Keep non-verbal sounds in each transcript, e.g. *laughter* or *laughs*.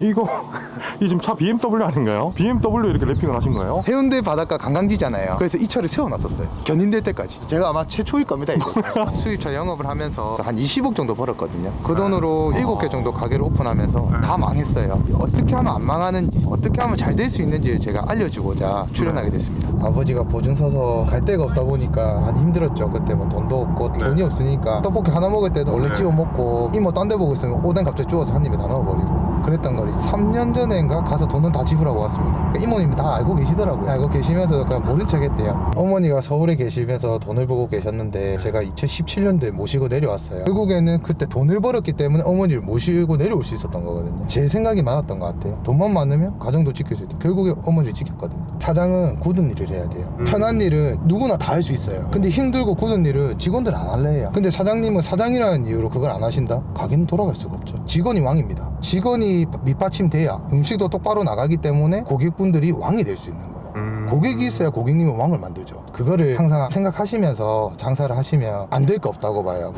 이거 *laughs* 이 지금 차 BMW 아닌가요? BMW 이렇게 랩핑을 하신 거예요? 해운대 바닷가 관광지잖아요. 그래서 이 차를 세워놨었어요. 견인될 때까지. 제가 아마 최초일 겁니다, 이거. *laughs* 수입차 영업을 하면서 한 20억 정도 벌었거든요. 그 돈으로 7개 정도 가게를 오픈하면서 다 망했어요. 어떻게 하면 안 망하는지, 어떻게 하면 잘 될 수 있는지를 제가 알려주고자 출연하게 됐습니다. 아버지가 보증 서서 갈 데가 없다 보니까 많이 힘들었죠. 그때 뭐 돈도 없고 돈이 없으니까 떡볶이 하나 먹을 때도 원래 찍어 먹고 이모 딴 데 보고 있으면 오뎅 갑자기 주워서 한 입에 다 넣어버리고 그랬던 거리 3년 전인가 가서 돈은 다 지불하고 왔습니다. 그러니까 이모님이 다 알고 계시더라고요. 알고 계시면서 그냥 모른 척 했대요. 어머니가 서울에 계시면서 돈을 벌고 계셨는데 제가 2017년도에 모시고 내려왔어요. 결국에는 그때 돈을 벌었기 때문에 어머니를 모시고 내려올 수 있었던 거거든요. 제 생각이 많았던 것 같아요. 돈만 많으면 가정도 지킬 수 있다 결국에 어머니를 지켰거든요. 사장은 굳은 일을 해야 돼요. 편한 일은 누구나 다 할 수 있어요. 근데 힘들고 굳은 일은 직원들 안 할래 해요. 근데 사장님은 사장이라는 이유로 그걸 안 하신다? 가게는 돌아갈 수가 없죠. 직원이 왕입니다. 직원이 밑받침돼야 음식도 똑바로 나가기 때문에 고객분들이 왕이 될 수 있는 거예요. 음. 고객이 있어야 고객님은 왕을 만들죠. 그거를 항상 생각하시면서 장사를 하시면 안 될 거 없다고 봐요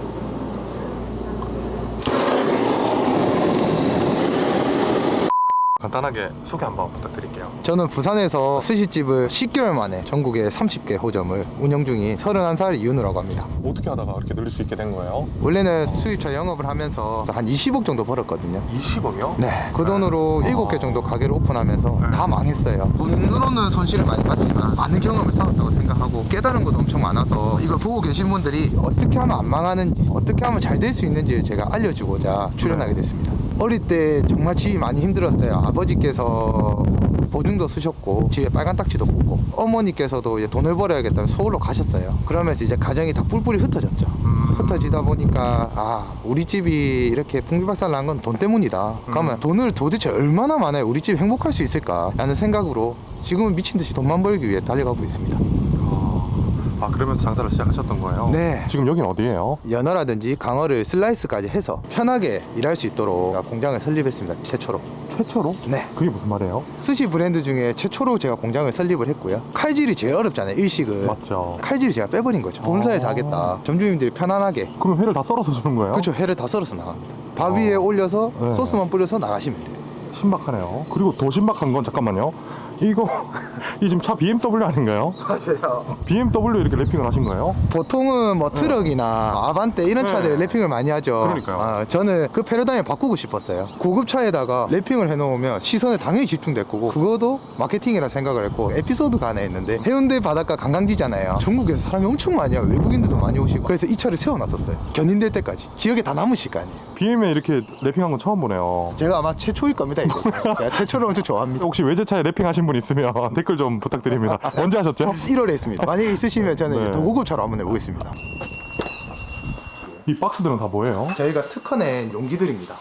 간단하게 소개 한번 부탁드릴게요. 저는 부산에서 스시집을 10개월 만에 전국에 30개 호점을 운영 중인 31살 이윤우라고 합니다 어떻게 하다가 이렇게 늘릴 수 있게 된 거예요? 원래는 수입차 영업을 하면서 한 20억 정도 벌었거든요 20억이요? 네. 그 돈으로 7개 정도 가게를 오픈하면서 다 망했어요. 돈으로는 손실을 많이 봤지만 많은 경험을 쌓았다고 생각하고 깨달은 것도 엄청 많아서 이걸 보고 계신 분들이 어떻게 하면 안 망하는지 어떻게 하면 잘 될 수 있는지를 제가 알려주고자 출연하게 됐습니다. 어릴 때 정말 집이 많이 힘들었어요. 아버지께서 보증도 쓰셨고 집에 빨간 딱지도 붙고 어머니께서도 이제 돈을 벌어야겠다는 서울로 가셨어요. 그러면서 이제 가정이 다 뿔뿔이 흩어졌죠. 흩어지다 보니까 아 우리 집이 이렇게 풍비박산 난 건 돈 때문이다. 그러면 돈을 도대체 얼마나 많아야 우리 집이 행복할 수 있을까라는 생각으로 지금은 미친 듯이 돈만 벌기 위해 달려가고 있습니다. 아 그러면서 장사를 시작하셨던 거예요? 네. 지금 여긴 어디예요? 연어라든지 강어를 슬라이스까지 해서 편하게 일할 수 있도록 공장을 설립했습니다. 최초로. 최초로? 네. 그게 무슨 말이에요? 스시 브랜드 중에 최초로 제가 공장을 설립을 했고요. 칼질이 제일 어렵잖아요. 일식은. 맞죠. 칼질을 제가 빼버린 거죠. 본사에서 아. 하겠다. 점주님들이 편안하게. 그럼 회를 다 썰어서 주는 거예요? 그렇죠. 회를 다 썰어서 나갑니다. 밥 위에 올려서 네. 소스만 뿌려서 나가시면 돼요. 신박하네요. 그리고 더 신박한 건 잠깐만요. 이거 *laughs* 이 지금 차 BMW 아닌가요? 맞아요. BMW 이렇게 랩핑을 하신 거예요? 보통은 뭐 트럭이나 아반떼 이런 네. 차들에 랩핑을 많이 하죠. 그러니까요. 아, 저는 그 패러다임을 바꾸고 싶었어요. 고급 차에다가 랩핑을 해놓으면 시선에 당연히 집중될 거고 그거도 마케팅이라 생각을 했고 에피소드가 하나 있는데 해운대 바닷가 관광지잖아요. 전국에서 사람이 엄청 많이 와요. 외국인들도 많이 오시고 그래서 이 차를 세워놨었어요. 견인될 때까지 기억에 다 남으실 거 아니에요. BM에 이렇게 랩핑한 건 처음 보네요. 제가 아마 최초일 겁니다. 이거. 제가 최초를 엄청 좋아합니다. 혹시 외제차에 랩핑하신 분 있으면 *laughs* 댓글 좀 부탁드립니다. 언제 하셨죠? *laughs* 1월에 했습니다. 만약에 있으시면 저는 네. 더 고급차로 한번 해보겠습니다. 이 박스들은 다 뭐예요? 저희가 특허낸 용기들입니다.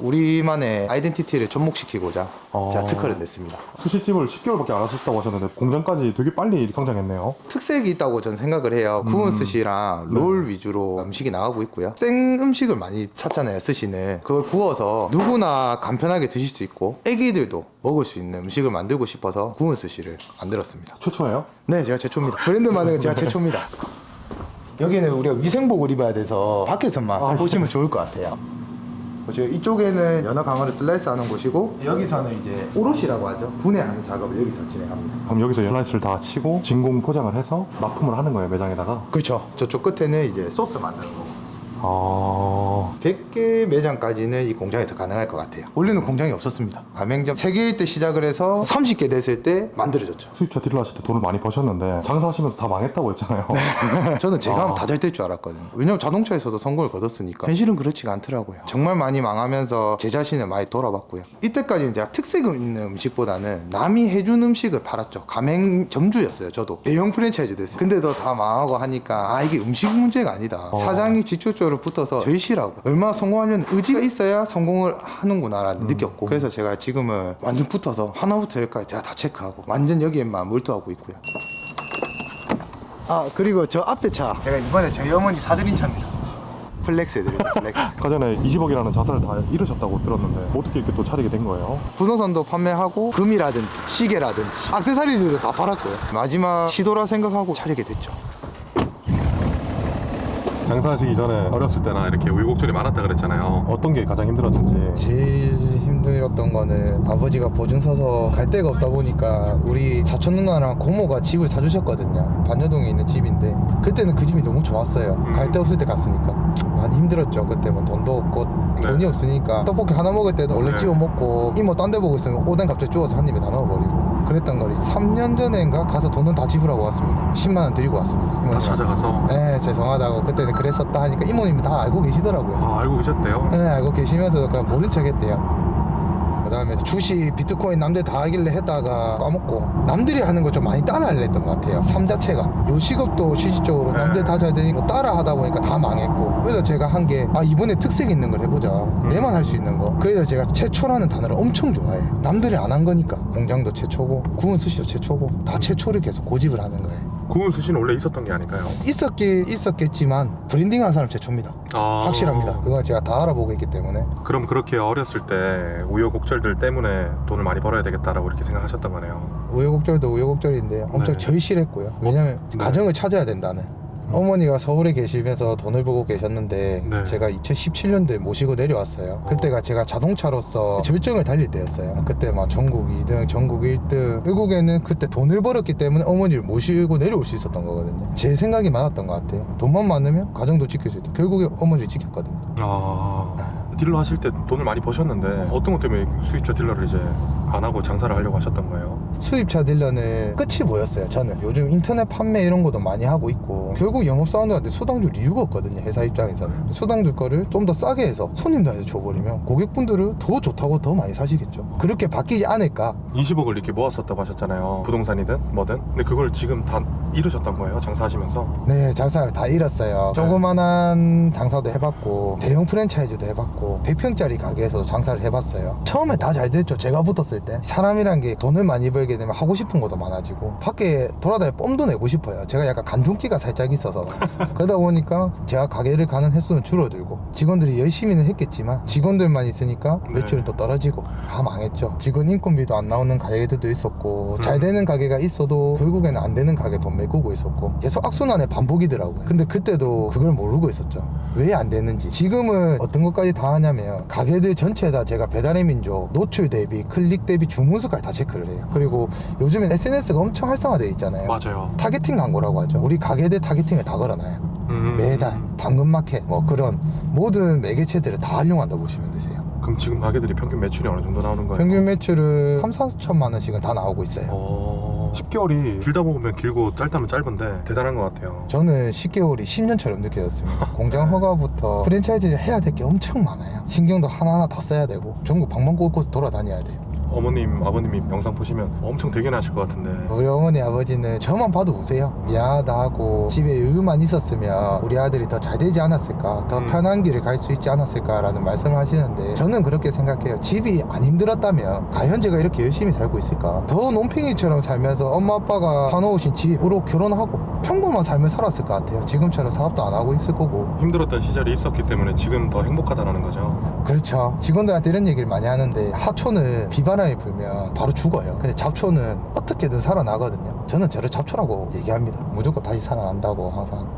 우리만의 아이덴티티를 접목시키고자 어. 제가 특허를 냈습니다. 수시집을 10개월밖에 안 하셨다고 하셨는데 공장까지 되게 빨리 성장했네요. 특색이 있다고 저는 생각을 해요. 구운 스시랑 롤 위주로 음식이 나가고 있고요. 생 음식을 많이 찾잖아요, 스시는. 그걸 구워서 누구나 간편하게 드실 수 있고 애기들도 먹을 수 있는 음식을 만들고 싶어서 구운 스시를 만들었습니다. 최초예요? 네, 제가 최초입니다. 브랜드 건 제가 최초입니다. *laughs* 여기는 우리가 위생복을 입어야 돼서 밖에서만 아, 보시면 좋을 것 같아요. 보시죠. 이쪽에는 연어 강어를 슬라이스 하는 곳이고 여기서는 이제 오롯이라고 하죠. 분해하는 작업을 여기서 진행합니다. 그럼 여기서 연라이스를 다 치고 진공 포장을 해서 납품을 하는 거예요 매장에다가. 그렇죠. 저쪽 끝에는 이제 소스 만드는 거고. 아 100개 매장까지는 이 공장에서 가능할 것 같아요. 원래는 공장이 없었습니다. 가맹점 3개일 때 시작을 해서 30개 됐을 때 만들어졌죠. 수입차 딜러 하실 때 돈을 많이 버셨는데 장사하시면서 다 망했다고 했잖아요. *laughs* 저는 제가 하면 아. 다잘 될 줄 알았거든요. 왜냐면 자동차에서도 성공을 거뒀으니까. 현실은 그렇지가 않더라고요. 정말 많이 망하면서 제 자신을 많이 돌아봤고요. 이때까지는 제가 특색 있는 음식보다는 남이 해준 음식을 팔았죠. 가맹 점주였어요. 저도 대형 프랜차이즈 됐어요. 근데도 다 망하고 하니까 아 이게 음식 문제가 아니다. 어. 사장이 직접적으로 붙어서 절실하고. 얼마나 성공하려는 의지가 있어야 성공을 하는구나라는 느꼈고. 그래서 제가 지금은 완전 붙어서 하나부터 열까지 제가 다 체크하고 완전 여기에만 몰두하고 있고요. 아 그리고 저 앞에 차. 제가 이번에 저희 어머니 사드린 차입니다. 플렉스 해드립니다 플렉스. *laughs* 아까 전에 20억이라는 자산을 다 잃으셨다고 들었는데 어떻게 이렇게 또 차리게 된 거예요? 부동산도 판매하고 금이라든지 시계라든지 액세서리들도 다 팔았고요. 마지막 시도라 생각하고 차리게 됐죠 장사하시기 전에 어렸을 때나 이렇게 우유곡절이 많았다 그랬잖아요. 어떤 게 가장 힘들었는지. 제일 힘들었던 거는 아버지가 보증 서서 갈 데가 없다 보니까 우리 사촌 누나랑 고모가 집을 사주셨거든요. 반여동에 있는 집인데 그때는 그 집이 너무 좋았어요. 갈 데 없을 때 갔으니까 많이 힘들었죠. 그때 뭐 돈도 없고 네. 돈이 없으니까 떡볶이 하나 먹을 때도 원래 네. 찍어 먹고 이모 딴 데 보고 있으면 오뎅 갑자기 주워서 한 입에 다 넣어버리고 그랬던 거리 3년 전인가 가서 돈은 다 지불하고 왔습니다. 10만 원 드리고 왔습니다. 다시 이모님. 찾아가서 네 죄송하다고 그때는 그랬었다 하니까 이모님이 다 알고 계시더라고요. 아, 알고 계셨대요. 네, 알고 계시면서 그냥 모른 척 했대요. 그 다음에 주식, 비트코인 남들 다 하길래 했다가 까먹고 남들이 하는 거 좀 많이 따라 하려 했던 것 같아요. 삶 자체가. 요 직업도 실질적으로 남들 다잘거 따라 하다 보니까 다 망했고. 그래서 제가 한 게, 아, 이번에 특색 있는 걸 해보자. 내만 할 수 있는 거. 그래서 제가 최초라는 단어를 엄청 좋아해요. 남들이 안 한 거니까. 공장도 최초고, 구운 스시도 최초고, 다 최초를 계속 고집을 하는 거예요. 구운 스시는 원래 있었던 게 아닐까요? 있었길 있었겠지만, 브랜딩 한 사람 최초입니다. 아, 확실합니다. 그건 제가 다 알아보고 있기 때문에. 그럼 그렇게 어렸을 때 우여곡절들 때문에 돈을 많이 벌어야 되겠다라고 이렇게 생각하셨던 거네요. 우여곡절도 우여곡절인데 엄청 네. 절실했고요. 왜냐면 네. 가정을 찾아야 된다는. 어머니가 서울에 계시면서 돈을 벌고 계셨는데 네. 제가 2017년도에 모시고 내려왔어요. 그때가 제가 자동차로서 절정을 달릴 때였어요. 그때 막 전국 2등, 전국 1등. 결국에는 그때 돈을 벌었기 때문에 어머니를 모시고 내려올 수 있었던 거거든요. 제 생각이 많았던 것 같아요. 돈만 많으면 가정도 지킬 수 있다. 결국에 어머니를 지켰거든요. 아, 딜러 하실 때 돈을 많이 버셨는데 어떤 것 때문에 수입차 딜러를 이제 안 하고 장사를 하려고 하셨던 거예요? 수입차 딜러는 끝이 보였어요. 저는 요즘 인터넷 판매 이런 것도 많이 하고 있고 결국 영업사원들한테 수당 줄 이유가 없거든요. 회사 입장에서는 수당 줄 거를 좀 더 싸게 해서 손님들한테 줘버리면 고객분들은 더 좋다고 더 많이 사시겠죠. 그렇게 바뀌지 않을까? 20억을 이렇게 모았었다고 하셨잖아요. 부동산이든 뭐든. 근데 그걸 지금 다 잃으셨던 거예요. 장사하시면서. 네, 장사를 다 잃었어요. 조그만한 장사도 해봤고 대형 프랜차이즈도 해봤고 100평짜리 가게에서도 장사를 해봤어요. 처음에 다 잘 됐죠. 제가 붙었을 때 사람이란 게 돈을 많이 벌게 되면 하고 싶은 것도 많아지고 밖에 돌아다니 뽐도 내고 싶어요. 제가 약간 간종기가 살짝 있어서 *laughs* 그러다 보니까 제가 가게를 가는 횟수는 줄어들고 직원들이 열심히는 했겠지만 직원들만 있으니까 네. 매출은 또 떨어지고 다 망했죠. 직원 인건비도 안 나오는 가게들도 있었고 잘 음. 되는 가게가 있어도 결국에는 안 되는 가게 돈 메꾸고 있었고 계속 악순환의 반복이더라고요. 근데 그때도 그걸 모르고 있었죠. 왜 안 되는지. 지금은 어떤 것까지 다 하냐면 가게들 전체 다 제가 배달의 민족 노출 대비 클릭 대비 주문 수까지 다 체크를 해요. 그리고 요즘엔 SNS가 엄청 활성화되어 있잖아요. 맞아요. 타겟팅 광고라고 하죠. 우리 가게들 타겟팅을 다 걸어놔요. 음. 매달 당근마켓 뭐 그런 모든 매개체들을 다 활용한다 보시면 되세요. 그럼 지금 가게들이 평균 매출이 어느 정도 나오는 거예요? 평균 매출은 3, 4천만 원씩은 다 나오고 있어요. 어... 10개월이 길다 보면 길고 짧다면 짧은데 대단한 것 같아요. 저는 10개월이 10년처럼 느껴졌습니다. *laughs* 공장 허가부터 프랜차이즈를 해야 될 게 엄청 많아요. 신경도 하나하나 다 써야 되고 전국 방방곳곳 돌아다녀야 돼요. 어머님, 아버님이 영상 보시면 엄청 대견하실 것 같은데 우리 어머니 아버지는 저만 봐도 우세요. 미안하다 하고 집에 여유만 있었으면 우리 아들이 더 잘 되지 않았을까, 더 음. 편한 길을 갈 수 있지 않았을까라는 말씀을 하시는데 저는 그렇게 생각해요. 집이 안 힘들었다면 과연 제가 이렇게 열심히 살고 있을까? 더 논팽이처럼 살면서 엄마 아빠가 사놓으신 집으로 결혼하고 평범한 삶을 살았을 것 같아요. 지금처럼 사업도 안 하고 있을 거고. 힘들었던 시절이 있었기 때문에 지금 더 행복하다는 거죠. 그렇죠. 직원들한테 이런 얘기를 많이 하는데 하초는 비바람이 불면 바로 죽어요. 근데 잡초는 어떻게든 살아나거든요. 저는 저를 잡초라고 얘기합니다. 무조건 다시 살아난다고 항상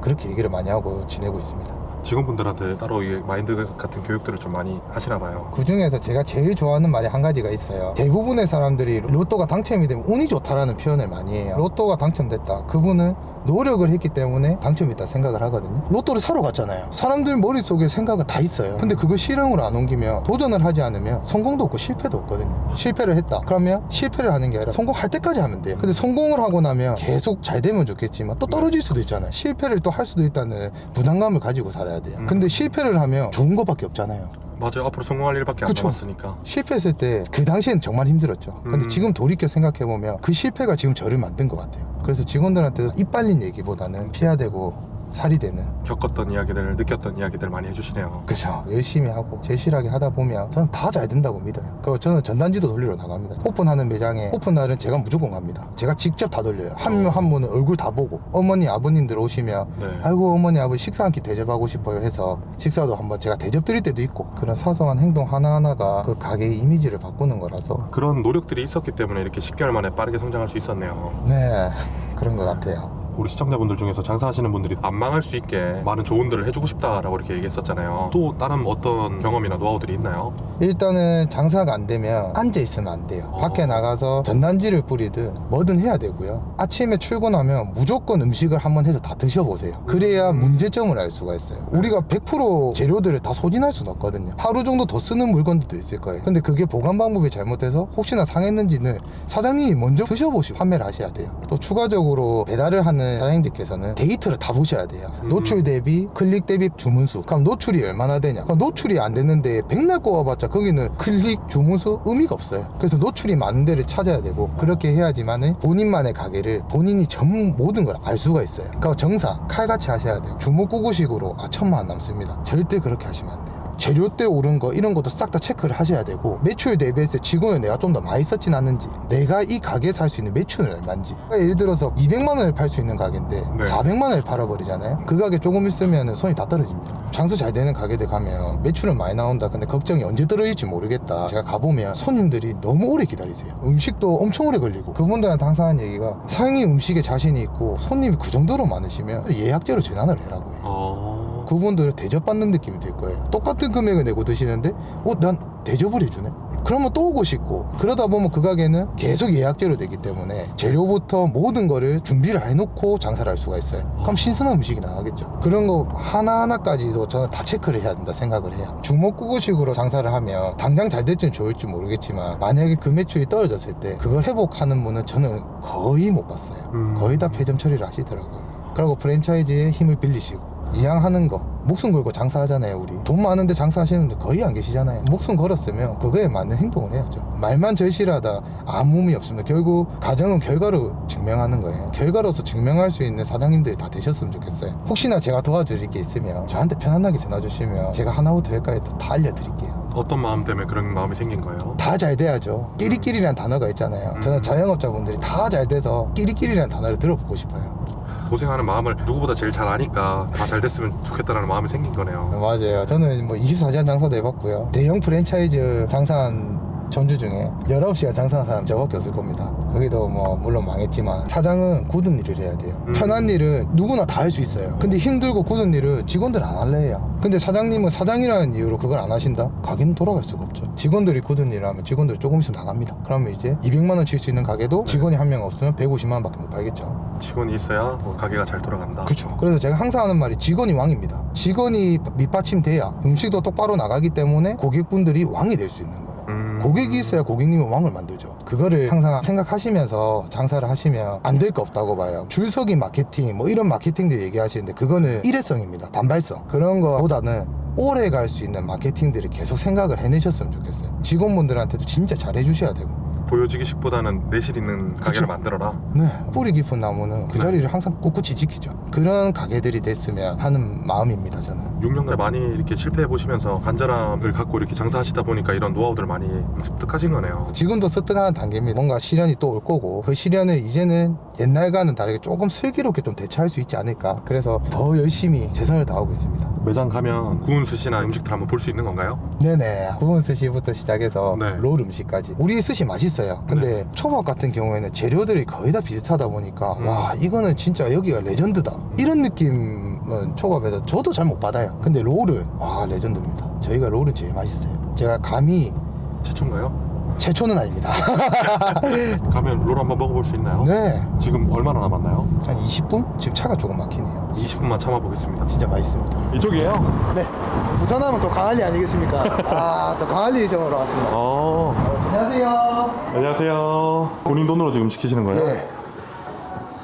그렇게 얘기를 많이 하고 지내고 있습니다. 직원분들한테 따로 이 마인드 같은 교육들을 좀 많이 하시나 봐요. 그 중에서 제가 제일 좋아하는 말이 한 가지가 있어요. 대부분의 사람들이 로또가 당첨이 되면 운이 좋다라는 표현을 많이 해요. 로또가 당첨됐다. 그분은 노력을 했기 때문에 당첨이 있다 생각을 하거든요. 로또를 사러 갔잖아요. 사람들 머릿속에 생각은 다 있어요. 근데 그걸 실행으로 안 옮기면 도전을 하지 않으면 성공도 없고 실패도 없거든요. 실패를 했다. 그러면 실패를 하는 게 아니라 성공할 때까지 하면 돼요. 근데 성공을 하고 나면 계속 잘 되면 좋겠지만 또 떨어질 수도 있잖아요. 실패를 또 할 수도 있다는 부담감을 가지고 살아야 돼요. 음. 근데 실패를 하면 좋은 것밖에 없잖아요. 맞아요. 앞으로 성공할 일밖에 안 그쵸. 남았으니까. 실패했을 때 그 당시엔 정말 힘들었죠. 근데 음. 지금 돌이켜 생각해 보면 그 실패가 지금 저를 만든 것 같아요. 그래서 직원들한테 입 빨린 얘기보다는 피해야 되고 살이 되는. 겪었던 이야기들, 느꼈던 이야기들 많이 해주시네요. 그죠 열심히 하고 제실하게 하다 보면 저는 다 잘 된다고 믿어요. 그리고 저는 전단지도 돌리러 나갑니다. 오픈하는 매장에 오픈 날은 제가 무조건 갑니다. 제가 직접 다 돌려요. 한 명 한 분은 얼굴 다 보고 어머니 아버님들 오시면 네. 아이고 어머니 아버지 식사 한 끼 대접하고 싶어요 해서 식사도 한번 제가 대접 드릴 때도 있고 그런 사소한 행동 하나하나가 그 가게의 이미지를 바꾸는 거라서. 그런 노력들이 있었기 때문에 이렇게 10개월 만에 빠르게 성장할 수 있었네요. 네. 그런 것 같아요 우리 시청자분들 중에서 장사하시는 분들이 안 망할 수 있게 많은 조언들을 해주고 싶다라고 이렇게 얘기했었잖아요. 또 다른 어떤 경험이나 노하우들이 있나요? 일단은 장사가 안 되면 앉아 있으면 안 돼요. 어. 밖에 나가서 전단지를 뿌리든 뭐든 해야 되고요. 아침에 출근하면 무조건 음식을 한번 해서 다 드셔보세요. 그래야 문제점을 알 수가 있어요. 우리가 100% 재료들을 다 소진할 수는 없거든요. 하루 정도 더 쓰는 물건들도 있을 거예요. 근데 그게 보관 방법이 잘못돼서 혹시나 상했는지는 사장님이 먼저 드셔보시고 판매를 하셔야 돼요. 또 추가적으로 배달을 하는 사장님들께서는 데이터를 다 보셔야 돼요. 음. 노출 대비 클릭 대비 주문수. 그럼 노출이 얼마나 되냐? 그럼 노출이 안 됐는데 백날 꼽아봤자 거기는 클릭 주문수 의미가 없어요. 그래서 노출이 많은 데를 찾아야 되고 그렇게 해야지만은 본인만의 가게를 본인이 전 모든 걸 알 수가 있어요. 그러니까 정상 칼같이 하셔야 돼요. 주무꾸구식으로 아 천만 안 남습니다. 절대 그렇게 하시면 안 돼요. 재료대 오른 거 이런 것도 싹 다 체크를 하셔야 되고 매출 대비해서 직원을 내가 좀 더 많이 썼진 않는지 내가 이 가게에서 할 수 있는 매출은 얼마인지. 그러니까 예를 들어서 200만 원을 팔 수 있는 가게인데 네. 400만 원을 팔아버리잖아요. 그 가게 조금 있으면 손이 다 떨어집니다. 장사 잘 되는 가게들 가면 매출은 많이 나온다. 근데 걱정이 언제 떨어질지 모르겠다. 제가 가보면 손님들이 너무 오래 기다리세요. 음식도 엄청 오래 걸리고 그분들한테 항상 하는 얘기가 사장님 음식에 자신이 있고 손님이 그 정도로 많으시면 예약제로 전환을 해라고 해요. 어... 그분들은 대접받는 느낌이 들 거예요. 똑같은 금액을 내고 드시는데, 어, 난 대접을 해주네? 그러면 또 오고 싶고, 그러다 보면 그 가게는 계속 예약제로 되기 때문에 재료부터 모든 거를 준비를 해놓고 장사를 할 수가 있어요. 그럼 신선한 음식이 나가겠죠. 그런 거 하나하나까지도 저는 다 체크를 해야 된다 생각을 해요. 주먹구구식으로 장사를 하면 당장 잘 될지는 좋을지 모르겠지만, 만약에 그 매출이 떨어졌을 때 그걸 회복하는 분은 저는 거의 못 봤어요. 음. 거의 다 폐점 처리를 하시더라고요. 그리고 프랜차이즈의 힘을 빌리시고 이양하는 거. 목숨 걸고 장사하잖아요 우리. 돈 많은데 장사하시는 분들 거의 안 계시잖아요. 목숨 걸었으면 그거에 맞는 행동을 해야죠. 말만 절실하다 아무 의미 없습니다 결국 가정은 결과로 증명하는 거예요. 결과로서 증명할 수 있는 사장님들이 다 되셨으면 좋겠어요. 혹시나 제가 도와드릴 게 있으면 저한테 편안하게 전화 주시면 제가 하나부터 열까지 다 알려드릴게요. 어떤 마음 때문에 그런 마음이 생긴 거예요? 다 잘 돼야죠. 끼리끼리라는 단어가 있잖아요. 저는 음. 자영업자분들이 다 잘 돼서 끼리끼리라는 단어를 들어보고 싶어요 고생하는 마음을 누구보다 제일 잘 아니까 다 잘 됐으면 좋겠다라는 마음이 생긴 거네요. 맞아요. 저는 뭐 24시간 장사도 해봤고요. 대형 프랜차이즈 장사한 전주 중에 19시간 장사한 사람 저밖에 없을 겁니다. 거기도 뭐 물론 망했지만 사장은 굳은 일을 해야 돼요. 음. 편한 일은 누구나 다 할 수 있어요. 근데 힘들고 굳은 일은 직원들 안 할래 해요. 근데 사장님은 사장이라는 이유로 그걸 안 하신다? 가게는 돌아갈 수가 없죠. 직원들이 굳은 일을 하면 직원들 조금 있으면 나갑니다. 그러면 이제 200만 원 칠 수 있는 가게도 직원이 한 명 없으면 150만 원밖에 못 팔겠죠. 직원이 있어야 뭐 가게가 잘 돌아간다. 그렇죠. 그래서 제가 항상 하는 말이 직원이 왕입니다. 직원이 밑받침돼야 음식도 똑바로 나가기 때문에 고객분들이 왕이 될 수 있는 거예요. 음. 고객이 있어야 고객님은 왕을 만들죠. 그거를 항상 생각하시면서 장사를 하시면 안 될 거 없다고 봐요. 줄서기 마케팅, 뭐 이런 마케팅들 얘기하시는데 그거는 일회성입니다. 단발성. 그런 거보다는 오래 갈 수 있는 마케팅들을 계속 생각을 해내셨으면 좋겠어요. 직원분들한테도 진짜 잘 해주셔야 되고. 보여지기식보다는 내실 있는 가게를 그쵸. 만들어라. 네. 뿌리 깊은 나무는 그 네. 자리를 항상 꿋꿋이 지키죠. 그런 가게들이 됐으면 하는 마음입니다, 저는. 6년간 많이 이렇게 실패해 보시면서 간절함을 갖고 이렇게 장사하시다 보니까 이런 노하우들을 많이 습득하신 거네요. 지금도 습득하는 단계입니다. 뭔가 시련이 또 올 거고 그 시련을 이제는 옛날과는 다르게 조금 슬기롭게 좀 대처할 수 있지 않을까. 그래서 더 열심히 최선을 다하고 있습니다. 매장 가면 구운 스시나 음식들 한번 볼 수 있는 건가요? 네네. 구운 스시부터 시작해서 네. 롤 음식까지. 우리 스시 맛있어요. 근데 초밥 같은 경우에는 재료들이 거의 다 비슷하다 보니까 음. 와 이거는 진짜 여기가 레전드다. 이런 느낌은 초밥에서 저도 잘 못 받아요. 근데 롤은 와 레전드입니다. 저희가 롤은 제일 맛있어요. 제가 감히 최초인가요? 최초는 아닙니다. *laughs* 가면 롤 한번 먹어볼 수 있나요? 네. 지금 얼마나 남았나요? 한 20분? 지금 차가 조금 막히네요. 20분만 참아보겠습니다. 진짜 맛있습니다. 이쪽이에요? 네. 부산하면 또 강할리 아니겠습니까? 아, 또 강할리 점으로 왔습니다. 어, 안녕하세요. 안녕하세요. 본인 돈으로 지금 시키시는 거예요? 네.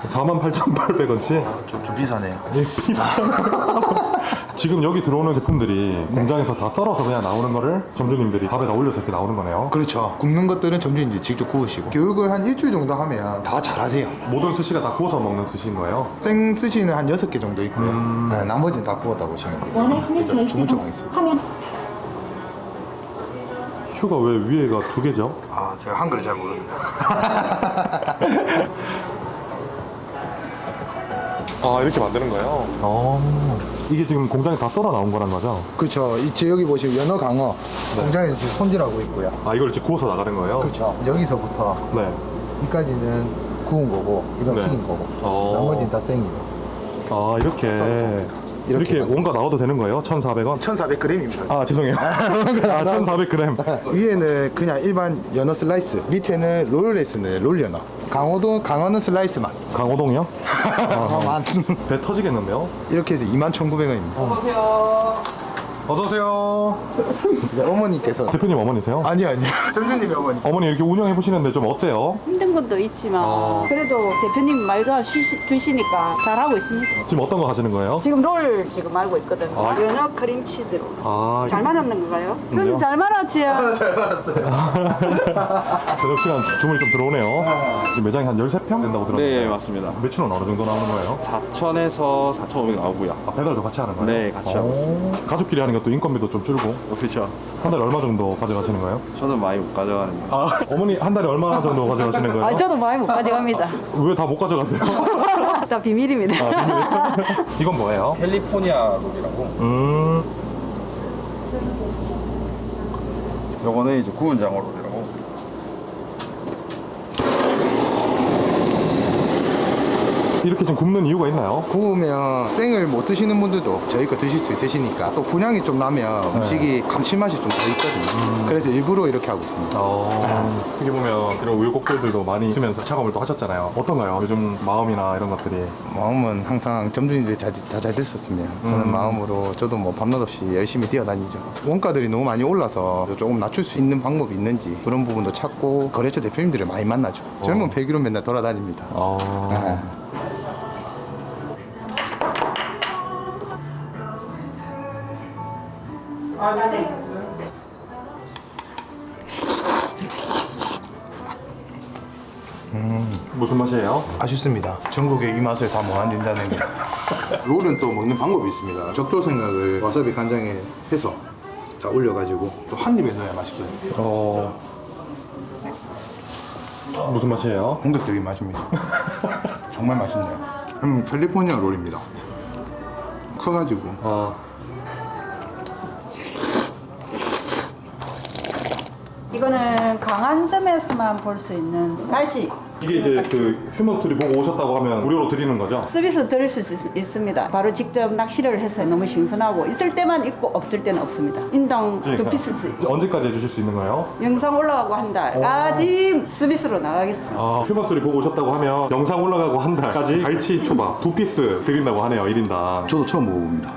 48,800원치? 좀, 좀 비싸네요. *laughs* 지금 여기 들어오는 제품들이 공장에서 다 썰어서 그냥 나오는 거를 점주님들이 밥에다 올려서 이렇게 나오는 거네요. 그렇죠. 굽는 것들은 점주님들이 직접 구우시고 교육을 한 일주일 정도 하면 다 잘하세요. 모든 스시가 다 구워서 먹는 스시인 거예요? 생 스시는 한 6개 정도 있고요. 음. 네, 나머지는 다 구웠다 보시면 돼요. 일단 주문 좀 하겠습니다. 큐가 왜 위에가 두 개죠? 아, 제가 한글을 잘 모릅니다. *laughs* 아 이렇게 만드는 거예요? 어 이게 지금 공장에 다 썰어 나온 거란 거죠? 그렇죠. 이제 여기 보시면 연어 강어 공장에 지금 손질하고 있고요. 아 이걸 이제 구워서 나가는 거예요? 그렇죠. 여기서부터 네 이까지는 구운 거고 이건 네. 튀긴 거고 어. 나머지는 다 생이고 아 이렇게 썰어서. 이렇게, 이렇게 원가 나와도 되는 거예요? 1,400원? 1,400g입니다. 아 죄송해요. 아 1,400g. 위에는 그냥 일반 연어 슬라이스, 밑에는 롤레스는 롤 연어. 강호도 강어는 슬라이스만. 강호동이요? 강어만. *laughs* 배 터지겠는데요? 이렇게 해서 21,900원입니다. 어서 오세요. 어머니께서 대표님 어머니세요? 아니 아니. 점주님이 어머니. 어머니 이렇게 운영해 보시는데 좀 어때요? 힘든 것도 있지만 어. 그래도 대표님 말도 주시니까 잘하고 있습니다. 지금 어떤 거 하시는 거예요? 지금 롤 지금 말고 있거든. 아. 연어 크림 치즈로. 아잘 말았는 건가요? 그럼요. 그럼 잘 말았지요. 잘 말았어요. *laughs* 저녁 시간 주문이 좀 들어오네요. 지금 매장이 한 13평 된다고 들었는데 네 맞습니다. 매출은 어느 정도 나오는 거예요? 4천에서 4,500 나오고요. 아, 배달도 같이 하는 거예요? 네, 같이 하고 오. 가족끼리 하는 것도 인건비도 좀 줄고 어, 그렇죠. 한 달에 얼마 정도 가져가시는 거예요? 저는 많이 못 가져가는데. 아 어머니 한 달에 얼마 정도 가져가시는 거예요? 아, 저도 많이 못 가져갑니다. *laughs* 왜 다 못 가져가세요? *laughs* 다 비밀입니다. 아, 비밀. 이건 뭐예요? 캘리포니아 롤이라고. 음 요거는 이제 구운 장어 롤 이렇게 지금 굽는 이유가 있나요? 구우면 생을 못 드시는 분들도 저희 거 드실 수 있으시니까 또 분량이 좀 나면 음식이 감칠맛이 좀 더 있거든요. 그래서 일부러 이렇게 하고 있습니다. 어, 어떻게 보면 이런 우유곡들도 많이 쓰면서 작업을 또 하셨잖아요. 어떤가요? 요즘 마음이나 이런 것들이 마음은 항상 점주님들이 다잘 됐었으면 하는 음. 마음으로 저도 뭐 밤낮 없이 열심히 뛰어다니죠. 원가들이 너무 많이 올라서 조금 낮출 수 있는 방법이 있는지 그런 부분도 찾고 거래처 대표님들을 많이 만나죠. 젊은 배기로 맨날 돌아다닙니다. 어... 아. 무슨 맛이에요? 아쉽습니다. 전국의 이 맛을 다 모아낸다는 게. *laughs* 롤은 또 먹는 방법이 있습니다. 적조 생각을 와사비 간장에 해서 다 올려가지고 또 한 입에 넣어야 맛있거든요. 어... 무슨 맛이에요? 본격적인 맛입니다. *laughs* 정말 맛있네요. 음, 캘리포니아 롤입니다. 커가지고 아... 이거는 강한 점에서만 볼 수 있는 깔치. 이게 이제 그 휴먼 스토리 보고 오셨다고 하면 무료로 드리는 거죠? 서비스 드릴 수 있, 있습니다. 바로 직접 낚시를 해서 너무 신선하고 있을 때만 있고 없을 때는 없습니다. 인당 두 그러니까 피스. 언제까지 해주실 수 있는 거예요? 영상 올라가고 한 달까지 서비스로 나가겠습니다. 아, 휴먼 스토리 보고 오셨다고 하면 영상 올라가고 한 달까지 갈치 초밥 두 피스 드린다고 하네요, 1인당. 저도 처음 먹어봅니다.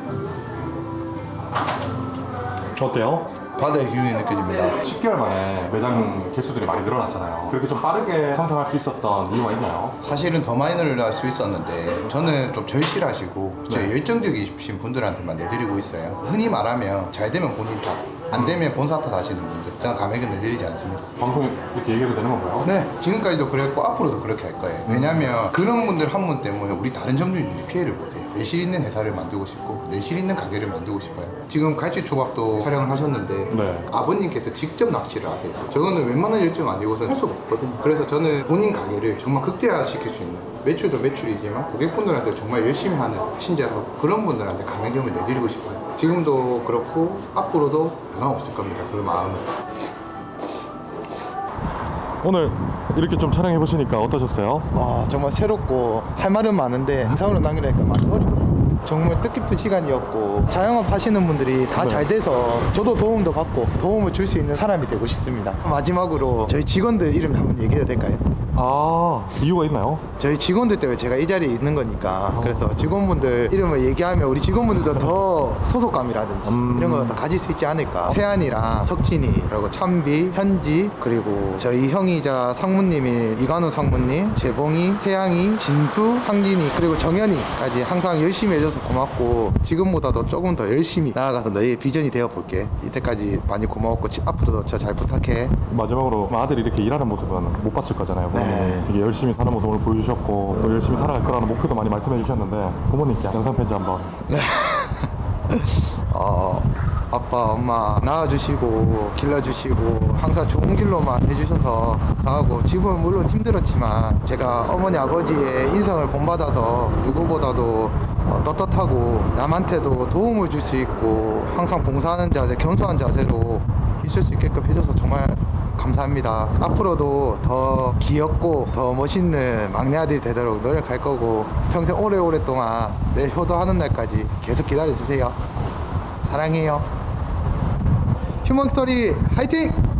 어때요? 바다의 기운이 느껴집니다. 10개월 만에 매장 개수들이 많이 늘어났잖아요. 그렇게 좀 빠르게 성장할 수 있었던 이유가 있나요? 사실은 더 많이 늘어날 수 있었는데 저는 좀 절실하시고 제 열정적이신 분들한테만 내드리고 있어요. 흔히 말하면 잘 되면 본인 탓, 안 되면 본사 탓 하시는 분들 저는 감액은 내드리지 않습니다. 방송에 이렇게 얘기해도 되는 건가요? 네, 지금까지도 그랬고 앞으로도 그렇게 할 거예요. 왜냐하면 그런 분들 한 분 때문에 우리 다른 점주님들이 피해를 보세요. 내실 있는 회사를 만들고 싶고 내실 있는 가게를 만들고 싶어요. 지금 갈치 초밥도 촬영을 하셨는데 네. 아버님께서 직접 낚시를 하세요. 저거는 웬만한 열정 아니고서 할 수가 없거든요. 그래서 저는 본인 가게를 정말 극대화시킬 수 있는 매출도 매출이지만 고객분들한테 정말 열심히 하는 친절하고 그런 분들한테 가맹점을 내드리고 싶어요. 지금도 그렇고 앞으로도 변화 없을 겁니다. 그 마음은. 오늘 이렇게 좀 촬영해 보시니까 어떠셨어요? 아 정말 새롭고 할 말은 많은데 영상으로 남기려니까 많이 어렵네요 정말 뜻깊은 시간이었고 자영업 하시는 분들이 다 네. 잘 돼서 저도 도움도 받고 도움을 줄 수 있는 사람이 되고 싶습니다 마지막으로 저희 직원들 이름 한번 얘기해도 될까요? 아 이유가 있나요? 저희 직원들 때문에 제가 이 자리에 있는 거니까 그래서 직원분들 이름을 얘기하면 우리 직원분들도 더 소속감이라든지 음. 이런 거더 가질 수 있지 않을까 태안이랑 석진이 그리고 참비 현지 그리고 저희 형이자 상무님인 이관우 상무님 재봉이 태양이 진수 상진이 그리고 정현이까지 항상 열심히 해줘서 고맙고 지금보다도 조금 더 열심히 나아가서 너희의 비전이 되어 볼게 이때까지 많이 고마웠고 지- 앞으로도 저 잘 부탁해 마지막으로 아들이 이렇게 일하는 모습은 못 봤을 거잖아요. 부모님. 네. 이게 열심히 사는 모습을 보여주셨고 또 열심히 살아갈 거라는 목표도 많이 말씀해 주셨는데 부모님께 영상 편지 한번. *laughs* 어, 아빠, 엄마 낳아주시고 길러주시고 항상 좋은 길로만 해주셔서 감사하고 지금은 물론 힘들었지만 제가 어머니 아버지의 인성을 본받아서 누구보다도 어, 떳떳하고 남한테도 도움을 줄 수 있고 항상 봉사하는 자세, 겸손한 자세로 있을 수 있게끔 해줘서 정말 감사합니다. 앞으로도 더 귀엽고 더 멋있는 막내 아들이 되도록 노력할 거고 평생 오래오래 동안 내 효도하는 날까지 계속 기다려주세요. 사랑해요. 휴먼 스토리 화이팅!